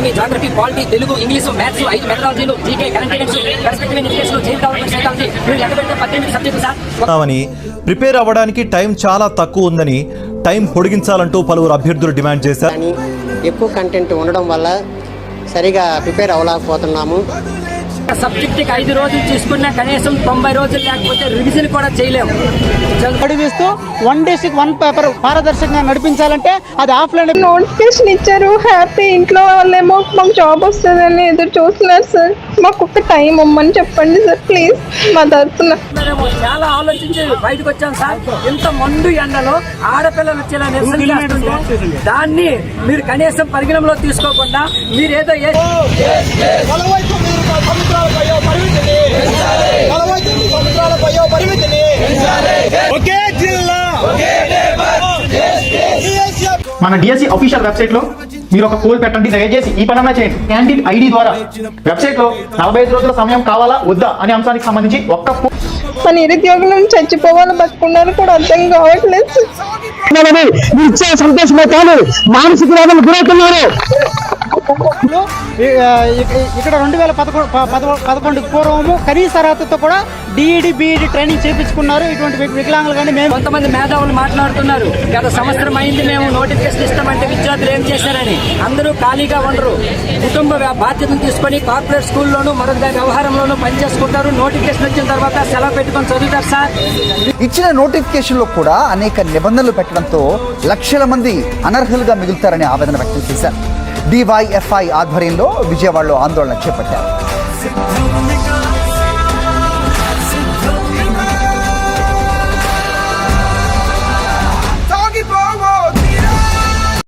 Economy geography polity Telugu English maths ఐదు మెథడాలజీలు GK current affairs perspective in education child development psychology మీరు లెక్క పెడితే పద్దెనిమిది సబ్జెక్టు సార్. అని ప్రిపేర్ అవ్వడానికి టైం చాలా తక్కువ ఉందని టైం పొడిగించాలంటూ పలువురు అభ్యర్థులు డిమాండ్ చేశారు. కానీ ఎక్కువ కంటెంట్ ఉండడం వల్ల సరిగా ప్రిపేర్ అవ్వలేకపోతున్నాము. సబ్జెక్ట్కి ఐదు రోజులు తీసుకున్నా కనీసం తొంభై రోజులు లేకపోతే రివిజన్ కూడా చేయలేము. నడిపిస్తూ వన్ డేస్కి వన్ పేపర్ పారదర్శకంగా నడిపించాలంటే అది ఆఫ్లైన్ నోటిఫికేషన్ ఇచ్చారు. హ్యాపీ ఇంట్లో వాళ్ళేమో మాకు జాబ్ వస్తుందని ఎదురు చూస్తున్నారు సార్ మాకు ఒక టైం ఇమ్మని చెప్పండి సార్ ప్లీజ్ మా తరఫున చాలా ఆలోచించి బయటకు వచ్చాం సార్ ఇంత మండు ఎండలో ఆడపిల్లలు వచ్చేలా నిరసన దాన్ని మీరు కనీసం పరిగణలో తీసుకోకుండా మీరు ఏదో ఏ- మన డిఎస్సి అఫీషియల్ వెబ్సైట్లో మీరు ఒక పోల్ పెట్టండి దయచేసి ఈ పనన్నా చేయండి. క్యాండిడేట్ ఐడి ద్వారా. వెబ్సైట్లో నలభై ఐదు రోజుల సమయం కావాలా వద్దా అనే అంశానికి సంబంధించి ఒక్క మన నిరుద్యోగులను చచ్చిపోవాలి బతుకున్నారు కూడా అర్థం కావట్లేదు. సంతోషమే కానీ మానసిక వేదనకు గురవుతున్నారు. ఇక్కడ రెండు వేల పదకొండు పదకొండు పూర్వము కనీస అర్హతతో కూడా డిఈడి బిఈడి ట్రైనింగ్ చేయించుకున్నారు ఇటువంటి వికలాంగులు కానీ మేము కొంతమంది మేధావులు మాట్లాడుతున్నారు. గత సంవత్సరం అయింది మేము నోటిఫికేషన్ ఇస్తామంటే విద్యార్థులు ఏం చేశారని. అందరూ ఖాళీగా ఉండరు. కుటుంబ బాధ్యతలు తీసుకొని కార్పొరేట్ స్కూల్లోనూ మరొక వ్యవహారంలోనూ పనిచేసుకుంటారు. నోటిఫికేషన్ వచ్చిన తర్వాత సెలవు పెట్టుకొని చదువుతారు సార్. ఇచ్చిన నోటిఫికేషన్లో కూడా అనేక నిబంధనలు పెట్టడంతో లక్షల మంది అనర్హులుగా మిగులుతారని ఆవేదన వ్యక్తం చేశారు. డివైఎఫ్ఐ ఆధ్వర్యంలో విజయవాడలో ఆందోళన చేపట్టారు.